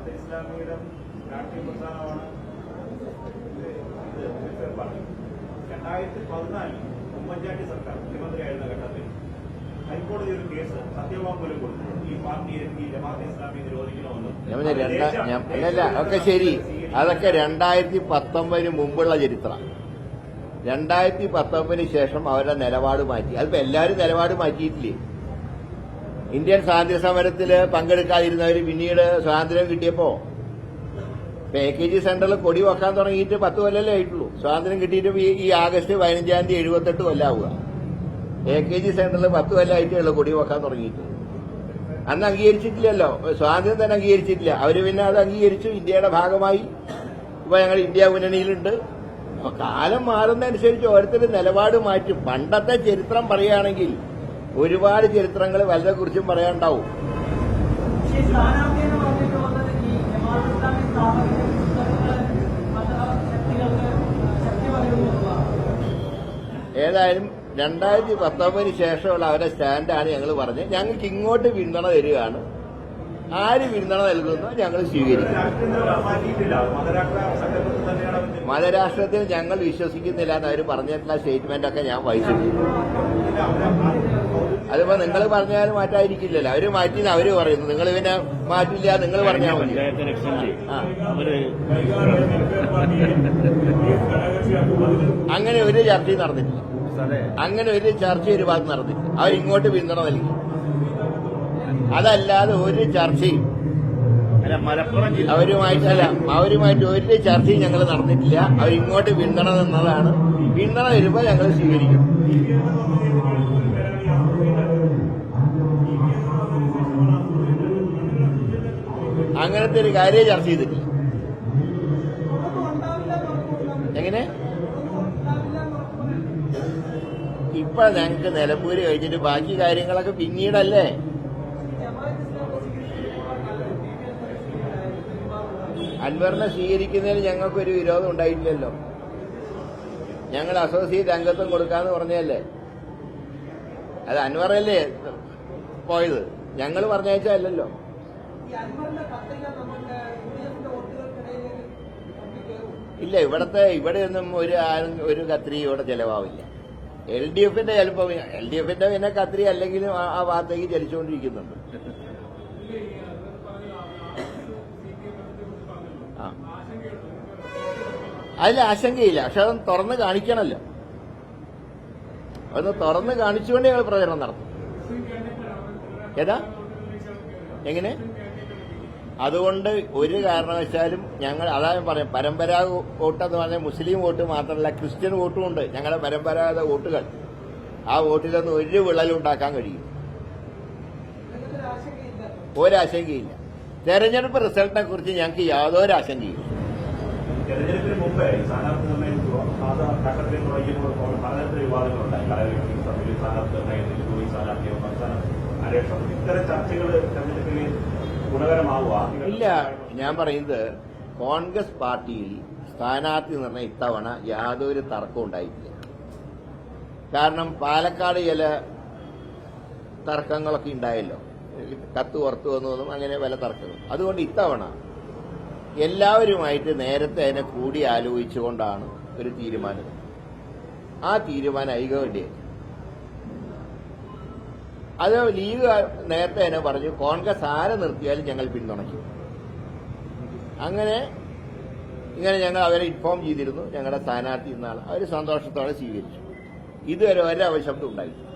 ജമാഅത്തെ ഇസ്ലാമിയുടെ രാഷ്ട്രീയ പ്രസ്ഥാനമാണ്. രണ്ടായിരത്തി പതിനാലിൽ ഉമ്മൻചാണ്ടി സർക്കാർ മുഖ്യമന്ത്രിയായിരുന്ന ഘട്ടത്തിൽ ഹൈക്കോടതി ഒരു കേസ് സത്യവാങ്മൂലം കൊടുത്തു. ഈ പാർട്ടിയെ ഈ ജമാഅത്തെ ഇസ്ലാമി നിരോധിക്കണമെന്ന് ഒക്കെ ശരി. അതൊക്കെ രണ്ടായിരത്തി പത്തൊമ്പതിന് മുമ്പുള്ള ചരിത്രം. രണ്ടായിരത്തി പത്തൊമ്പതിന് ശേഷം അവരുടെ നിലപാട് മാറ്റി. അതിപ്പോ എല്ലാവരും നിലപാട് മാറ്റിയിട്ടില്ലേ? ഇന്ത്യൻ സ്വാതന്ത്ര്യ സമരത്തിൽ പങ്കെടുക്കാതിരുന്നവർ പിന്നീട് സ്വാതന്ത്ര്യം കിട്ടിയപ്പോ ഇപ്പൊ എ കെ ജി സെന്ററിൽ കൊടി വെക്കാൻ തുടങ്ങിയിട്ട് പത്ത് കൊല്ലല്ലേ ആയിട്ടുള്ളൂ. സ്വാതന്ത്ര്യം കിട്ടിയിട്ട് ഈ- ആഗസ്റ്റ് പതിനഞ്ചാം തീയതി എഴുപത്തെട്ട് കൊല്ലാവുക. എ കെ ജി സെന്ററിൽ പത്ത് കൊല്ലമായിട്ടേ കൊടി വെക്കാൻ തുടങ്ങിയിട്ട്. അന്ന് അംഗീകരിച്ചിട്ടില്ലല്ലോ. സ്വാതന്ത്ര്യം തന്നെ അംഗീകരിച്ചിട്ടില്ല. അവർ പിന്നെ അത് അംഗീകരിച്ചു. ഇന്ത്യയുടെ ഭാഗമായി. ഇപ്പൊ ഞങ്ങൾ ഇന്ത്യ മുന്നണിയിലുണ്ട്. അപ്പൊ കാലം മാറുന്നതനുസരിച്ച് ഓരോരുത്തരും നിലപാട് മാറ്റും. പണ്ടത്തെ ചരിത്രം പറയുകയാണെങ്കിൽ ഒരുപാട് ചരിത്രങ്ങൾ വലുതെ കുറിച്ചും പറയാനുണ്ടാവും. ഏതായാലും രണ്ടായിരത്തി പത്തൊമ്പതിന് ശേഷമുള്ള അവരുടെ സ്റ്റാൻഡാണ് ഞങ്ങൾ പറഞ്ഞത്. ഞങ്ങൾക്ക് ഇങ്ങോട്ട് പിന്തുണ തരികയാണ്. ആര് പിന്തുണ നൽകുന്നു ഞങ്ങൾ സ്വീകരിക്കും. മതരാഷ്ട്രത്തിൽ ഞങ്ങൾ വിശ്വസിക്കുന്നില്ല എന്ന് അവർ പറഞ്ഞിട്ടുള്ള സ്റ്റേറ്റ്മെന്റ് ഒക്കെ ഞാൻ വായിച്ചിട്ടുണ്ട് അതിപ്പോ നിങ്ങൾ പറഞ്ഞാൽ മാറ്റായിരിക്കില്ലല്ലോ അവർ മാറ്റി അവർ പറയുന്നു. നിങ്ങൾ പിന്നെ മാറ്റില്ല നിങ്ങൾ പറഞ്ഞാൽ മതി. അങ്ങനെ ഒരു ചർച്ചയും നടന്നിട്ടില്ല. അങ്ങനെ ഒരു ചർച്ച ഒരു ഭാഗത്ത് നടന്നിട്ടില്ല. അവരിങ്ങോട്ട് പിന്തുണ നൽകി. അതല്ലാതെ ഒരു ചർച്ചയും അവരുമായിട്ടല്ല. അവരുമായിട്ട് ഒരു ചർച്ചയും ഞങ്ങൾ നടന്നിട്ടില്ല. അവരിങ്ങോട്ട് പിന്തുണ നിന്നതാണ് പിന്തുണ വരുമ്പോൾ ഞങ്ങൾ സ്വീകരിക്കും. അങ്ങനത്തെ ഒരു കാര്യം ചർച്ച ചെയ്തിട്ടില്ല. എങ്ങനെ? ഇപ്പൊ ഞങ്ങൾക്ക് നിലമ്പൂര് കഴിഞ്ഞിട്ട് ബാക്കി കാര്യങ്ങളൊക്കെ പിന്നീടല്ലേ? അൻവറിനെ സ്വീകരിക്കുന്നതിന് ഞങ്ങൾക്കൊരു വിരോധം ഉണ്ടായിട്ടില്ലല്ലോ. ഞങ്ങൾ അസോസിയേറ്റ് അംഗത്വം കൊടുക്കാന്ന് പറഞ്ഞല്ലേ അത് അൻവറല്ലേ പോയത്? ഞങ്ങൾ പറഞ്ഞയച്ചല്ലോ ഇല്ല ഇവിടത്തെ ഇവിടെ ഒന്നും ഒരു ആരും ഒരു കത്രി ഇവിടെ ചെലവാവില്ല. എൽ ഡി എഫിന്റെ ചിലപ്പോ എൽ ഡി എഫിന്റെ പിന്നെ കത്രി അല്ലെങ്കിലും ആ- ആ ഭാഗത്തേക്ക് ചലിച്ചുകൊണ്ടിരിക്കുന്നുണ്ട് അതിൽ ആശങ്കയില്ല. പക്ഷെ അതൊന്ന് തുറന്ന് കാണിക്കണമല്ലോ അതൊന്ന് തുറന്ന് കാണിച്ചുകൊണ്ട് ഞങ്ങൾ പ്രചരണം നടത്തും. ഏതാ? എങ്ങനെ? അതുകൊണ്ട് ഒരു കാരണവശാലും ഞങ്ങൾ അതാ ഞാൻ പറയാം പരമ്പരാഗത വോട്ട് എന്ന് പറഞ്ഞാൽ മുസ്ലിം വോട്ട് മാത്രമല്ല ക്രിസ്ത്യൻ വോട്ടും ഉണ്ട്. ഞങ്ങളുടെ പരമ്പരാഗത വോട്ടുകൾ. ആ വോട്ടിലൊന്നും ഒരു വിള്ളലുണ്ടാക്കാൻ കഴിയും ഒരാശങ്കയില്ല. തെരഞ്ഞെടുപ്പ് റിസൾട്ടിനെ കുറിച്ച് ഞങ്ങൾക്ക് യാതൊരു ആശങ്കയും തെരഞ്ഞെടുപ്പിന് മുമ്പേ ഈ സ്ഥാനാർത്ഥി നിർണയം അത് ഘട്ടത്തിൽ തുടങ്ങിയപ്പോൾ പലതരത്തിലുള്ള വിവാദങ്ങളുണ്ടായി. കലാലയ സഭയിൽ സ്ഥാനാർത്ഥി നിർണയത്തിൽ പോയി സ്ഥാനാർത്ഥിയോ സംസ്ഥാന അന്വേഷണം. ഇത്തരം ചർച്ചകൾ തെരഞ്ഞെടുപ്പിൽ ഗുണകരമാവുക ഇല്ല. ഞാൻ പറയുന്നത് കോൺഗ്രസ് പാർട്ടിയിൽ സ്ഥാനാർത്ഥി നിർണയം ഇത്തവണ യാതൊരു തർക്കവും ഉണ്ടായിട്ടില്ല. കാരണം പാലക്കാട് ചില തർക്കങ്ങളൊക്കെ ഉണ്ടായല്ലോ. കത്ത് പുറത്തു വന്നതും അങ്ങനെ പല തർക്കങ്ങളും. അതുകൊണ്ട് ഇത്തവണ എല്ലാവരുമായിട്ട് നേരത്തെ അതിനെ കൂടി ആലോചിച്ചുകൊണ്ടാണ് ഒരു തീരുമാനം. ആ തീരുമാനം ഐകവേണ്ടിയായി അത് ലീഗ് നേരത്തെ തന്നെ പറഞ്ഞു കോൺഗ്രസ് ആരെ നിർത്തിയാലും ഞങ്ങൾ പിന്തുണയ്ക്കും. അങ്ങനെ ഇങ്ങനെ ഞങ്ങൾ അവരെ ഇൻഫോം ചെയ്തിരുന്നു. ഞങ്ങളുടെ സ്ഥാനാർത്ഥി എന്നാണ് അവർ സന്തോഷത്തോടെ സ്വീകരിച്ചു. ഇതുവരെ ഒരവശബ്ദം ഉണ്ടായിട്ടില്ല.